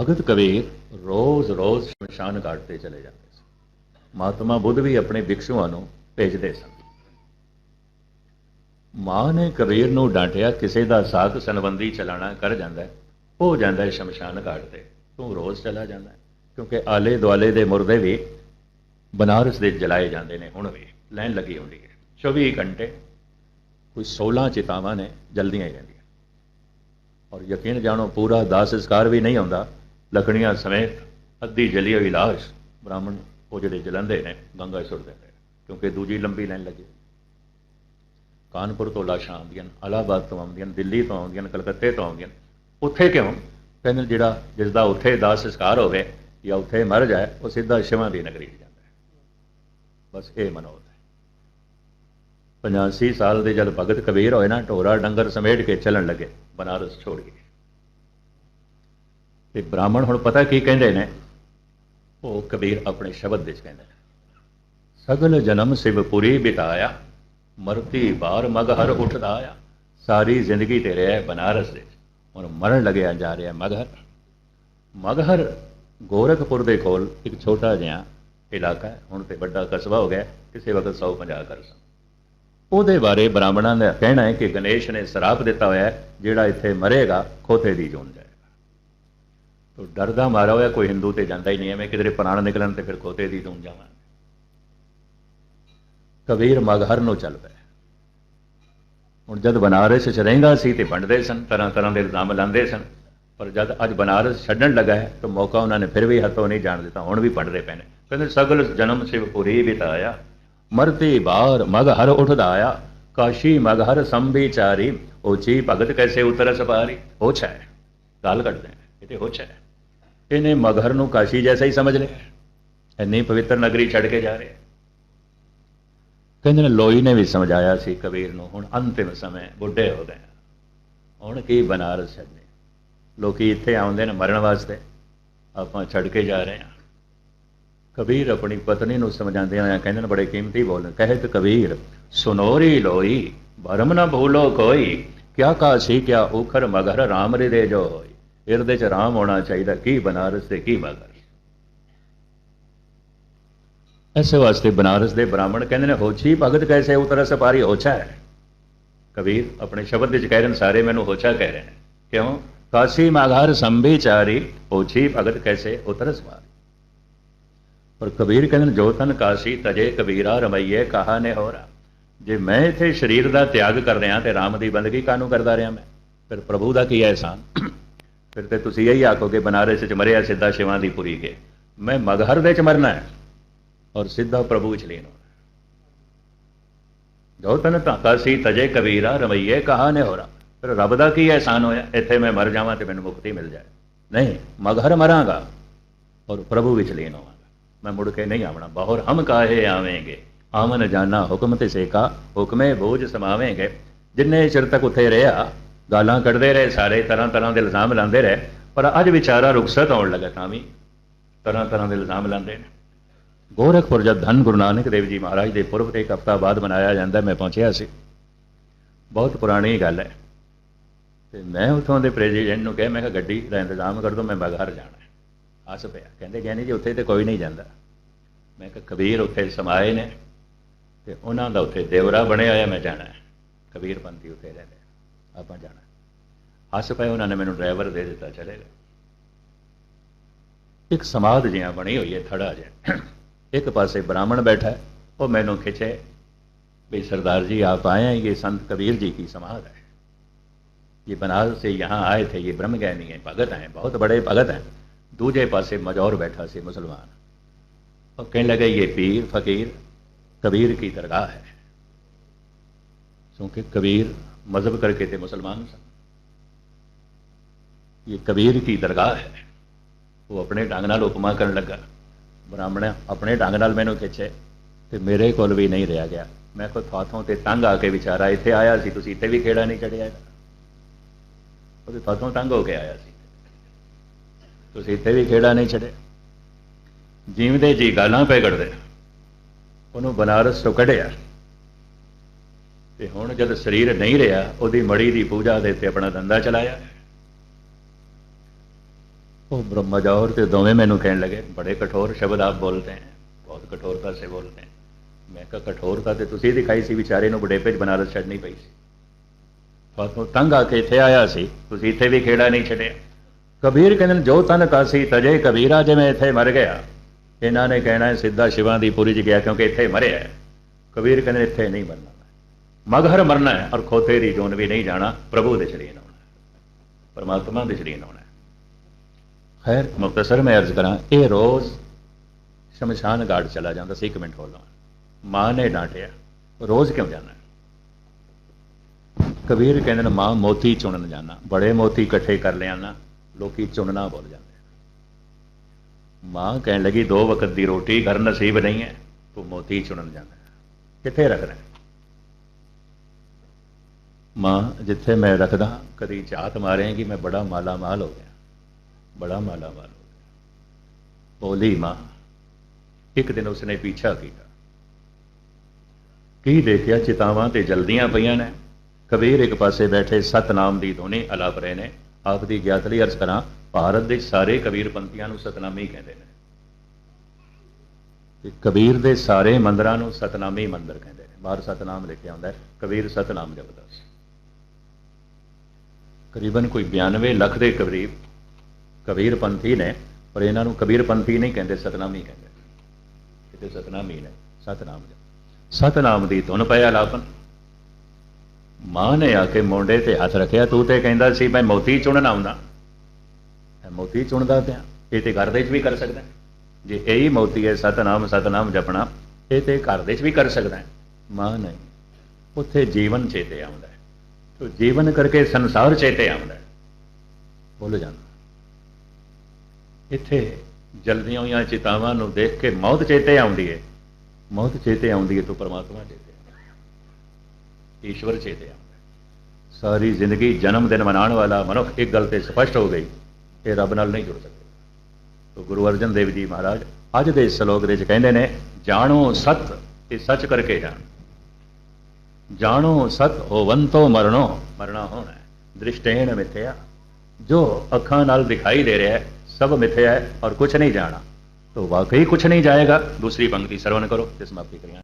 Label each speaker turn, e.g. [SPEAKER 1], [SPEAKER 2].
[SPEAKER 1] ਭਗਤ ਕਬੀਰ ਰੋਜ਼-ਰੋਜ਼ ਸ਼ਮਸ਼ਾਨ ਘਾਟ ਤੇ ਚਲੇ ਜਾਂਦੇ ਸਨ। ਮਹਾਤਮਾ ਬੁੱਧ ਵੀ ਆਪਣੇ ਭਿਕਸ਼ੂਆਂ ਨੂੰ ਭੇਜਦੇ ਸਨ। ਮਾਂ ਨੇ ਕਬੀਰ ਨੂੰ ਡਾਂਟਿਆ, ਕਿਸੇ ਦਾ ਸਾਥ ਸੰਬੰਧੀ ਚਲਾਣਾ ਕਰ ਜਾਂਦਾ ਹੋ ਜਾਂਦਾ ਹੈ ਸ਼ਮਸ਼ਾਨ ਘਾਟ ਤੇ। ਤੂੰ ਰੋਜ਼ ਚਲਾ ਜਾਂਦਾ ਕਿਉਂਕਿ ਆਲੇ ਦੁਆਲੇ ਦੇ ਮੁਰਦੇ ਵੀ ਬਨਾਰਸ ਦੇ ਜਲਾਏ ਜਾਂਦੇ ਨੇ, ਹੁਣ ਵੀ ਲਾਈਨ ਲੱਗੀ ਹੁੰਦੀ ਹੈ। 24 ਘੰਟੇ ਕੋਈ 16 ਚਿਤਾਵਾਂ ਨੇ ਜਲਦੀਆਂ ਹੀ ਰਹਿੰਦੀਆਂ। ਔਰ ਯਕੀਨ ਜਾਣੋ, ਪੂਰਾ ਦਾਸ ਸੰਸਕਾਰ ਵੀ ਨਹੀਂ ਆਉਂਦਾ। ਲੱਕੜੀਆਂ ਸਮੇਤ ਅੱਧੀ ਜਲੀ ਹੋਈ ਲਾਸ਼ ਬ੍ਰਾਹਮਣ ਉਹ ਜਿਹੜੇ ਜਲੰਦੇ ਨੇ ਗੰਗਾ 'ਚ ਸੁੱਟ ਦਿੰਦੇ ਨੇ ਕਿਉਂਕਿ ਦੂਜੀ ਲੰਬੀ ਲਾਈਨ ਲੱਗੀ। ਕਾਨਪੁਰ ਤੋਂ ਲਾਸ਼ਾਂ ਆਉਂਦੀਆਂ ਨੇ, ਇਲਾਹਾਬਾਦ ਤੋਂ ਆਉਂਦੀਆਂ ਨੇ, ਦਿੱਲੀ ਤੋਂ ਆਉਂਦੀਆਂ ਨੇ, ਕਲਕੱਤੇ ਤੋਂ ਆਉਂਦੀਆਂ ਨੇ। ਉੱਥੇ ਕਿਉਂ? ਕਹਿੰਦੇ ਜਿਹੜਾ ਜਿਸ ਦਾ ਉੱਥੇ ਦਾਸ ਸੰਸਕਾਰ ਹੋਵੇ ਜਾਂ ਉੱਥੇ ਮਰ ਜਾਏ ਉਹ ਸਿੱਧਾ ਸ਼ਿਵਾਂ ਦੀ ਨਗਰੀ ਜਾਂਦਾ ਹੈ। ਬਸ ਇਹ ਮਨੋਤ ਹੈ। 85 ਸਾਲ ਦੇ ਜਦ ਭਗਤ ਕਬੀਰ ਹੋਏ ਨਾ ਢੋਰਾ ਡੰਗਰ ਸਮੇਟ ਕੇ ਚੱਲਣ ਲੱਗੇ ਬਨਾਰਸ ਛੋੜ ਕੇ। ਤੇ ਬ੍ਰਾਹਮਣ ਹੁਣ ਪਤਾ ਕੀ ਕਹਿੰਦੇ ਨੇ? ਉਹ ਕਬੀਰ ਆਪਣੇ ਸ਼ਬਦ ਵਿੱਚ ਕਹਿੰਦੇ ਨੇ, ਸਗਲ ਜਨਮ ਸਿਵਪੁਰੀ ਬਿਤਾਇਆ, ਮਰਤੀ ਬਾਰ ਮਗਹਰ ਉੱਠਦਾ ਆ। ਸਾਰੀ ਜ਼ਿੰਦਗੀ ਤੇ ਰਿਹਾ ਬਨਾਰਸ ਦੇ ਹੁਣ ਮਰਨ ਲੱਗਿਆ ਜਾ ਰਿਹਾ ਮਗਹਰ। ਮਗਹਰ ਗੋਰਖਪੁਰ ਦੇ ਕੋਲ ਇੱਕ ਛੋਟਾ ਜਿਹਾ ਇਲਾਕਾ ਹੈ। ਹੁਣ ਤੇ ਵੱਡਾ ਕਸਬਾ ਹੋ ਗਿਆ ਕਿਸੇ ਵਕਤ 150 ਕਰ ਸਨ। ਉਹਦੇ ਬਾਰੇ ਬ੍ਰਾਹਮਣਾਂ ਦਾ ਕਹਿਣਾ ਹੈ ਕਿ ਗਣੇਸ਼ ਨੇ ਸਰਾਪ ਦਿੱਤਾ ਹੋਇਆ ਹੈ, ਜਿਹੜਾ ਇੱਥੇ ਮਰੇਗਾ, ਖੋਤੇ ਦੀ ਜੂਨ ਜਾਏਗਾ ਤੋ ਡਰਦਾ ਮਾਰਾ ਹੋਇਆ, ਕੋਈ ਹਿੰਦੂ ਤੇ ਜਾਂਦਾ ਹੀ ਨਹੀਂ, ਐਵੇਂ ਕਿਧਰੇ ਪ੍ਰਾਣ ਨਿਕਲਣ ਤੇ ਫਿਰ ਖੋਤੇ ਦੀ ਤੂੰ ਜਾਵਾਂ। ਕਬੀਰ ਮਗਹਰ ਨੂੰ ਚੱਲ ਪਿਆ ਹੁਣ ਜਦ ਬਨਾਰਸ ਚ ਰਹਿੰਦਾ ਸੀ ਤੇ ਵੰਡਦੇ ਸਨ, ਤਰ੍ਹਾਂ ਤਰ੍ਹਾਂ ਦੇ ਇਲਜ਼ਾਮ ਲਾਉਂਦੇ ਸਨ। ਪਰ ਜਦ ਅੱਜ ਬਨਾਰਸ ਛੱਡਣ ਲੱਗਾ ਹੈ, ਤਾਂ ਮੌਕਾ ਉਹਨਾਂ ਨੇ ਫਿਰ ਵੀ ਹੱਥੋਂ ਨਹੀਂ ਜਾਣ ਦਿੱਤਾ, ਹੁਣ ਵੀ ਵੰਡਦੇ ਪਏ ਨੇ। ਕਹਿੰਦੇ, ਸਗਲ ਜਨਮ ਸਿਵਪੁਰੀ ਬਿਤਾਇਆ, ਮਰਤੀ ਬਾਰ ਮਗ ਹਰ ਉੱਠਦਾ ਆਇਆ, ਕਾਸ਼ੀ ਮਗ ਹਰ ਸੰਭੀਚਾਰੀ, ਓਚੀ ਭਗਤ ਕੈਸੇ ਉਤਰ ਸਪਾਰੀ ਹੋਛ ਹੈ ਗੱਲ ਕੱਢਦੇ ਇਹ ਤੇ ਹੋਛ ਹੈ ਇਹਨੇ ਮਗਹਰ ਨੂੰ ਕਾਸ਼ੀ ਜੈਸਾ ਹੀ ਸਮਝ ਲਿਆ। ਇੰਨੀ ਪਵਿੱਤਰ ਨਗਰੀ ਛੱਡ ਕੇ ਜਾ ਰਿਹਾ। ਕਹਿੰਦੇ ਨੇ, ਲੋਈ ਨੇ ਵੀ ਸਮਝਾਇਆ ਸੀ ਕਬੀਰ ਨੂੰ, ਹੁਣ ਅੰਤਿਮ ਸਮੇਂ, ਬੁੱਢੇ ਹੋ ਗਏ। ਹੁਣ ਕੀ ਬਨਾਰਸ ਛੱਡਨੇ ਲੋਕੀ ਇੱਥੇ ਆਉਂਦੇ ਨੇ ਮਰਨ ਵਾਸਤੇ। ਆਪਾਂ ਛੱਡ ਕੇ ਜਾ ਰਹੇ ਹਾਂ। ਕਬੀਰ ਆਪਣੀ ਪਤਨੀ ਨੂੰ ਸਮਝਾਉਂਦੇ ਹੋਇਆ ਕਹਿੰਦੇ ਨੇ, ਬੜੇ ਕੀਮਤੀ ਬੋਲ। ਕਹਿਤ ਕਬੀਰ, ਸੁਨੋਰੀ ਲੋਈ ਭਰਮ ਨਾ ਭੂਲੋ ਕੋਈ। ਕਿਆ ਕਾਸ਼ੀ, ਕਿਆ ਉਖਰ ਮਗਰ ਰਾਮ ਹਿਰਦੇ ਜੋ ਹੋਈ ਹਿਰਦੇ ਚ ਰਾਮ ਹੋਣਾ ਚਾਹੀਦਾ, ਕੀ ਬਨਾਰਸ ਤੇ ਕੀ ਮਗਰ? ਐਸੇ ਵਾਸਤੇ ਬਨਾਰਸ ਦੇ ਬ੍ਰਾਹਮਣ ਕਹਿੰਦੇ ਨੇ, ਹੋਛੀ ਭਗਤ ਕੈਸੇ ਉਤਰ ਸਪਾਰੀ ਹੋਛਾ ਹੈ। ਕਬੀਰ ਆਪਣੇ ਸ਼ਬਦ ਵਿੱਚ ਕਹਿ ਰਹੇ ਨੇ, ਸਾਰੇ ਮੈਨੂੰ ਹੋਛਾ ਕਹਿ ਰਹੇ ਨੇ। ਕਿਉਂ? ਕਾਸ਼ੀ ਮਾਘਾਰ ਸੰਭੀਚਾਰੀ, ਹੋਛੀ ਭਗਤ ਕੈਸੇ ਉਤਰ ਸਪਾਰੀ ਪਰ ਕਬੀਰ ਕਹਿੰਦੇ ਨੇ, ਜੋ ਤਨ ਕਾਸ਼ੀ ਤਜੇ ਕਬੀਰਾ ਰਮਈਏ, ਕਹਾ ਨੇ ਹੋਰਾ। ਜੇ ਮੈਂ ਇਥੇ ਸਰੀਰ ਦਾ ਤਿਆਗ ਕਰ ਰਿਹਾ ਤੇ ਰਾਮ ਦੀ ਬੰਦਗੀ ਕਾਨੂੰ ਕਰਦਾ ਰਿਹਾ ਮੈਂ? ਫਿਰ ਪ੍ਰਭੂ ਦਾ ਕੀ ਐਹਸਾਨ ਫਿਰ ਤੇ ਤੁਸੀਂ ਇਹੀ ਆਖੋਗੇ ਬਨਾਰਸ ਚ ਮਰਿਆ ਸਿੱਧਾ ਸ਼ਿਵਾਂ ਦੀ ਪੁਰੀ ਕੇ। ਮੈਂ ਮਗਹਰ ਦੇ ਚ ਮਰਨਾ ਹੈ ਔਰ ਸਿੱਧਾ ਪ੍ਰਭੂ ਵਿੱਚ ਲੀਨ ਜੋ ਤਨ ਧਾਕਾ ਸੀ ਤਜੇ ਕਬੀਰਾ ਰਮਈਏ ਕਹਾ ਨੇ ਹੋਰਾ। ਫਿਰ ਰੱਬ ਦਾ ਕੀ ਐਹਸਾਨ ਹੋਇਆ? ਇੱਥੇ ਮੈਂ ਮਰ ਜਾਵਾਂ ਤੇ ਮੈਨੂੰ ਮੁਕਤੀ ਮਿਲ ਜਾਏ। ਨਹੀਂ, ਮਗਹਰ ਮਰਾਂਗਾ ਔਰ ਪ੍ਰਭੂ ਵਿੱਚ ਲੀਨ ਹੋਵਾਂਗਾ। ਮੈਂ ਮੁੜ ਕੇ ਨਹੀਂ ਆਵਣਾ। ਬਾਹਰ ਹਮ ਕਾਹੇ ਆਵੇਂਗੇ? ਆਮਨ ਜਾਨਾ ਹੁਕਮ ਤੇ ਸੇਕਾ ਹੁਕਮੇ ਬੋਝ ਸਮਾਵੇਂਗੇ। ਜਿੰਨੇ ਚਿਰ ਤੱਕ ਉੱਥੇ ਰਿਹਾ ਗਾਲਾਂ ਕੱਢਦੇ ਰਹੇ, ਸਾਰੇ ਤਰ੍ਹਾਂ ਤਰ੍ਹਾਂ ਦੇ ਇਲਜ਼ਾਮ ਲਾਉਂਦੇ ਰਹੇ, ਪਰ ਅੱਜ ਵਿਚਾਰਾ ਰੁਖਸਤ ਆਉਣ ਲੱਗਾ ਤਾਂ ਵੀ ਤਰ੍ਹਾਂ ਤਰ੍ਹਾਂ ਦੇ ਇਲਜ਼ਾਮ ਲਾਉਂਦੇ ਨੇ। ਗੋਰਖਪੁਰ ਜਦ ਧੰਨ ਗੁਰੂ ਨਾਨਕ ਦੇਵ ਜੀ ਮਹਾਰਾਜ ਦੇ ਪੁਰਬ ਤੇ ਇੱਕ ਹਫ਼ਤਾ ਬਾਅਦ ਮਨਾਇਆ ਜਾਂਦਾ, ਮੈਂ ਪਹੁੰਚਿਆ ਸੀ। ਬਹੁਤ ਪੁਰਾਣੀ ਗੱਲ ਹੈ। ਤੇ ਮੈਂ ਉਥੋਂ ਦੇ ਪ੍ਰੈਜ਼ੀਡੈਂਟ ਨੂੰ ਕਿਹਾ, ਮੈਂ ਕਿਹਾ, ਗੱਡੀ ਦਾ ਇੰਤਜ਼ਾਮ ਕਰ ਦੋ, ਮੈਂ ਬਗਾਰ ਜਾਣਾ ਹੱਸ ਪਿਆ। ਕਹਿੰਦੇ ਗਿਆਨੀ ਜੀ, ਉੱਥੇ ਤੇ ਕੋਈ ਨਹੀਂ ਜਾਂਦਾ। ਮੈਂ ਕਿਹਾ, ਕਬੀਰ ਉੱਥੇ ਸਮਾਏ ਨੇ ਤੇ ਉਹਨਾਂ ਦਾ ਉੱਥੇ ਦੇਵਰਾ ਬਣਿਆ ਹੋਇਆ, ਮੈਂ ਜਾਣਾ ਕਬੀਰ ਪੰਥੀ ਉੱਥੇ ਰਹਿੰਦੇ ਆਪਾਂ ਜਾਣਾ ਹੱਸ ਪਏ ਉਹਨਾਂ ਨੇ ਮੈਨੂੰ ਡਰਾਈਵਰ ਦੇ ਦਿੱਤਾ ਚਲੇ ਗਏ ਇੱਕ ਸਮਾਧ ਜਿਹਾ ਬਣੀ ਹੋਈ ਹੈ ਥੜਾ ਜਿਹਾ ਇੱਕ ਪਾਸੇ ਬ੍ਰਾਹਮਣ बैठा है वो मैंने खिंचे भाई सरदार जी आप आए हैं ये संत कबीर जी की समाध है ये बनारस से यहाँ आए थे ये ब्रह्म ज्ञानी है भगत हैं बहुत बड़े भगत हैं दूजे पासे मजौर बैठा से मुसलमान और कहने लगे ये पीर फकीर कबीर की दरगाह है क्योंकि कबीर मजहब करके थे मुसलमान सन ये कबीर की दरगाह है ਉਹ ਆਪਣੇ ਢੰਗ ਨਾਲ ਉਪਮਾ ਕਰਨ ਲੱਗਾ ਬ੍ਰਾਹਮਣ ਆਪਣੇ ਢੰਗ ਨਾਲ ਮੈਨੂੰ ਖਿੱਚੇ ਤੇ ਮੇਰੇ ਕੋਲ ਵੀ ਨਹੀਂ ਰਿਹਾ ਗਿਆ ਮੈਂ ਕੋ ਥਾਥੋਂ ਤੇ ਤੰਗ ਆ ਕੇ ਵਿਚਾਰਾ ਇੱਥੇ ਆਇਆ ਸੀ ਤੁਸੀਂ ਇੱਥੇ ਵੀ ਖੇੜਾ ਨਹੀਂ ਚੜਿਆ ਉਹਦੇ ਥਾਥੋਂ ਤੰਗ ਹੋ ਕੇ ਆਇਆ ਸੀ ਤੁਸੀਂ ਇੱਥੇ ਵੀ ਖੇੜਾ ਨਹੀਂ ਛੜਿਆ ਜੀਵਦੇ ਜੀ ਗਾਲਾਂ ਪੈ ਕੱਢਦੇ ਉਹਨੂੰ ਬਨਾਰਸ ਤੋਂ ਕੱਢਿਆ ਤੇ ਹੁਣ ਜਦ ਸਰੀਰ ਨਹੀਂ ਰਿਹਾ, ਉਹਦੀ ਮੜੀ ਦੀ ਪੂਜਾ ਦੇ ਤੇ ਆਪਣਾ ਧੰਦਾ ਚਲਾਇਆ। ਉਹ ਬ੍ਰਹਮਾ ਬ੍ਰਹਮਜੌਰ ਤੇ ਦੋਵੇਂ ਮੈਨੂੰ ਕਹਿਣ ਲੱਗੇ, ਬੜੇ ਕਠੋਰ ਸ਼ਬਦ ਆਪ ਬੋਲਦੇ ਹਨ ਬਹੁਤ ਕਠੋਰਤਾ ਸੇ ਬੋਲਦੇ ਹਨ ਮੈਂ ਕਿਹਾ ਕਠੋਰਤਾ ਤੇ ਤੁਸੀਂ ਦਿਖਾਈ ਸੀ, ਵਿਚਾਰੇ ਨੂੰ ਬੁਢੇਪੇ 'ਚ ਬਨਾਰਸ ਛੱਡਣੀ ਪਈ ਸੀ। ਬਾਤੋਂ ਤੰਗ ਆ ਕੇ ਇੱਥੇ ਆਇਆ ਸੀ, ਤੁਸੀਂ ਇੱਥੇ ਵੀ ਖੇੜਾ ਨਹੀਂ ਛੱਡਿਆ। ਕਬੀਰ ਕਹਿੰਦੇ ਜੋ ਤਨ ਕਾਸੀ ਤਜੇ ਕਬੀਰਾ ਜਿਵੇਂ ਇੱਥੇ ਮਰ ਗਿਆ। ਇਹਨਾਂ ਨੇ ਕਹਿਣਾ ਸਿੱਧਾ ਸ਼ਿਵਾਂ ਦੀ ਪੁਰੀ 'ਚ ਗਿਆ, ਕਿਉਂਕਿ ਇੱਥੇ ਮਰਿਆ ਕਬੀਰ ਕਹਿੰਦੇ ਇੱਥੇ ਨਹੀਂ ਮਰਨਾ। ਮਗਹਰ ਮਰਨਾ ਹੈ ਔਰ ਖੋਤੇ ਦੀ ਜੋਨ ਵੀ ਨਹੀਂ ਜਾਣਾ, ਪ੍ਰਭੂ ਦੇ ਸ਼ਰੀਨ ਆਉਣਾ ਹੈ ਪਰਮਾਤਮਾ ਦੇ ਸ਼ਰੀਨ ਆਉਣਾ ਖੈਰ ਮੁਖਤਸਰ ਮੈਂ ਅਰਜ਼ ਕਰਾਂ, ਇਹ ਰੋਜ਼ ਸ਼ਮਸ਼ਾਨ ਘਾਟ ਚਲਾ ਜਾਂਦਾ ਸੀ, ਇੱਕ ਮਿੰਟ ਹੋ ਮਾਂ ਨੇ ਡਾਂਟਿਆ, ਰੋਜ਼ ਕਿਉਂ ਜਾਣਾ? ਕਬੀਰ ਕਹਿੰਦੇ ਨੇ, ਮਾਂ ਮੋਤੀ ਚੁਣਨ ਜਾਣਾ, ਬੜੇ ਮੋਤੀ ਇਕੱਠੇ ਕਰ ਲਿਆਣਾ ਲੋਕੀ ਚੁਣਨਾ ਭੁੱਲ ਜਾਂਦੇ ਮਾਂ ਕਹਿਣ ਲੱਗੀ, ਦੋ ਵਕਤ ਦੀ ਰੋਟੀ ਘਰ ਨਸੀਬ ਨਹੀਂ ਹੈ, ਤੂੰ ਮੋਤੀ ਚੁਣਨ ਜਾਣਾ ਕਿੱਥੇ ਰੱਖਣਾ ਮਾਂ, ਜਿੱਥੇ ਮੈਂ ਰੱਖਦਾ, ਕਦੀ ਝਾਤ ਮਾਰੇਗੀ ਮੈਂ ਬੜਾ ਮਾਲਾ ਮਾਲ ਹੋ ਗਿਆ। ਬੜਾ ਮਾਲਾ ਮਾਲ ਹੋ ਗਿਆ। ਬੋਲੀ ਮਾਂ, ਇੱਕ ਦਿਨ ਉਸਨੇ ਪਿੱਛਾ ਕੀਤਾ। ਕੀ ਦੇਖਿਆ ਚਿਤਾਵਾਂ ਤੇ ਜਲਦੀਆਂ ਪਈਆਂ ਨੇ? ਕਬੀਰ ਇੱਕ ਪਾਸੇ ਬੈਠੇ, ਸਤਨਾਮ ਦੀ ਧੁਨੀ ਅਲਾਪ ਰਹੇ ਨੇ। ਆਪ ਦੀ ਗਿਆਤ ਲਈ ਅਰਜ਼ ਕਰਾਂ, ਭਾਰਤ ਦੇ ਸਾਰੇ ਕਬੀਰ ਪੰਥੀਆਂ ਨੂੰ ਸਤਨਾਮੀ ਕਹਿੰਦੇ ਨੇ। ਤੇ ਕਬੀਰ ਦੇ ਸਾਰੇ ਮੰਦਰਾਂ ਨੂੰ ਸਤਨਾਮੀ ਮੰਦਰ ਕਹਿੰਦੇ ਨੇ। ਬਾਹਰ ਸਤਨਾਮ ਲਿਖਿਆ ਹੁੰਦਾ ਕਬੀਰ ਸਤਨਾਮ ਜਪਦਾ ਸੀ। ਕਰੀਬਨ ਕੋਈ 92 ਲੱਖ ਦੇ ਕਰੀਬ ਕਬੀਰ ਪੰਥੀ ਨੇ, ਪਰ ਇਹਨਾਂ ਨੂੰ ਕਬੀਰਪੰਥੀ ਨਹੀਂ ਕਹਿੰਦੇ, ਸਤਨਾਮੀ ਕਹਿੰਦੇ। ਕਿਤੇ ਸਤਨਾਮੀ ਨੇ, ਸਤਨਾਮ ਜਪ ਸਤਨਾਮ ਦੀ ਧੁਨ ਪਿਆ ਲਾਪਨ ਮਾਂ ਨੇ ਆ ਕੇ ਮੋਢੇ ਤੇ ਹੱਥ ਰੱਖਿਆ, ਤੂੰ ਤੇ ਕਹਿੰਦਾ ਸੀ, ਮੈਂ ਮੋਤੀ ਚੁਣਨ ਆਉਂਦਾ। ਮੈਂ ਮੋਤੀ ਚੁਣਦਾ ਪਿਆ। ਇਹ ਤੇ ਘਰ ਦੇ ਵਿੱਚ ਵੀ ਕਰ ਸਕਦਾ ਜੇ ਇਹੀ ਮੋਤੀ ਹੈ, ਸਤਨਾਮ ਸਤਨਾਮ ਜਪਣਾ, ਇਹ ਤੇ ਘਰ ਦੇ ਵਿੱਚ ਵੀ ਕਰ ਸਕਦਾ ਮਾਂ ਨੇ ਉੱਥੇ ਜੀਵਨ ਚੇਤੇ ਆਉਂਦਾ ਹੈ ਜੀਵਨ ਕਰਕੇ ਸੰਸਾਰ ਚੇਤੇ ਆਉਂਦਾ ਭੁੱਲ ਜਾਂਦਾ। ਇੱਥੇ ਜਲਦੀਆਂ ਹੋਈਆਂ ਚਿਤਾਵਾਂ ਨੂੰ ਦੇਖ ਕੇ ਮੌਤ ਚੇਤੇ ਆਉਂਦੀ ਹੈ। ਮੌਤ ਚੇਤੇ ਆਉਂਦੀ ਹੈ ਤਾਂ ਪਰਮਾਤਮਾ ਚੇਤੇ ਆਉਂਦਾ ਈਸ਼ਵਰ ਚੇਤੇ ਆਉਂਦਾ ਸਾਰੀ ਜ਼ਿੰਦਗੀ ਜਨਮ ਦਿਨ ਮਨਾਉਣ ਵਾਲਾ ਮਨੁੱਖ ਇੱਕ ਗੱਲ ਤੇ ਸਪਸ਼ਟ ਹੋ ਗਈ, ਇਹ ਰੱਬ ਨਾਲ ਨਹੀਂ ਜੁੜ ਸਕਦਾ। ਤੋ ਗੁਰੂ ਅਰਜਨ ਦੇਵ ਜੀ ਮਹਾਰਾਜ ਅੱਜ ਦੇ ਇਸ ਸ਼ਲੋਕ ਦੇ ਵਿੱਚ ਕਹਿੰਦੇ ਨੇ, ਜਾਣੋ ਸਤ ਇਹ ਸੱਚ ਕਰਕੇ ਜਾਣੋ। ਜਾਣੋ ਸਤ ਹੋਵੰਤੋ ਮਰਨੋ ਮਰਨਾ ਹੋਣਾ ਹੈ ਦ੍ਰਿਸ਼ਟੇਨ ਮਿਥਿਆ ਜੋ ਅੱਖਾਂ ਨਾਲ ਦਿਖਾਈ ਦੇ ਰਿਹਾ ਹੈ ਸਭ ਮਿਥਿਆ ਹੈ ਔਰ ਕੁਝ ਨਹੀਂ ਜਾਣਾ तो वाकई कुछ नहीं जाएगा दूसरी पंक्ति श्रवण करो जिसमें आपकी करिए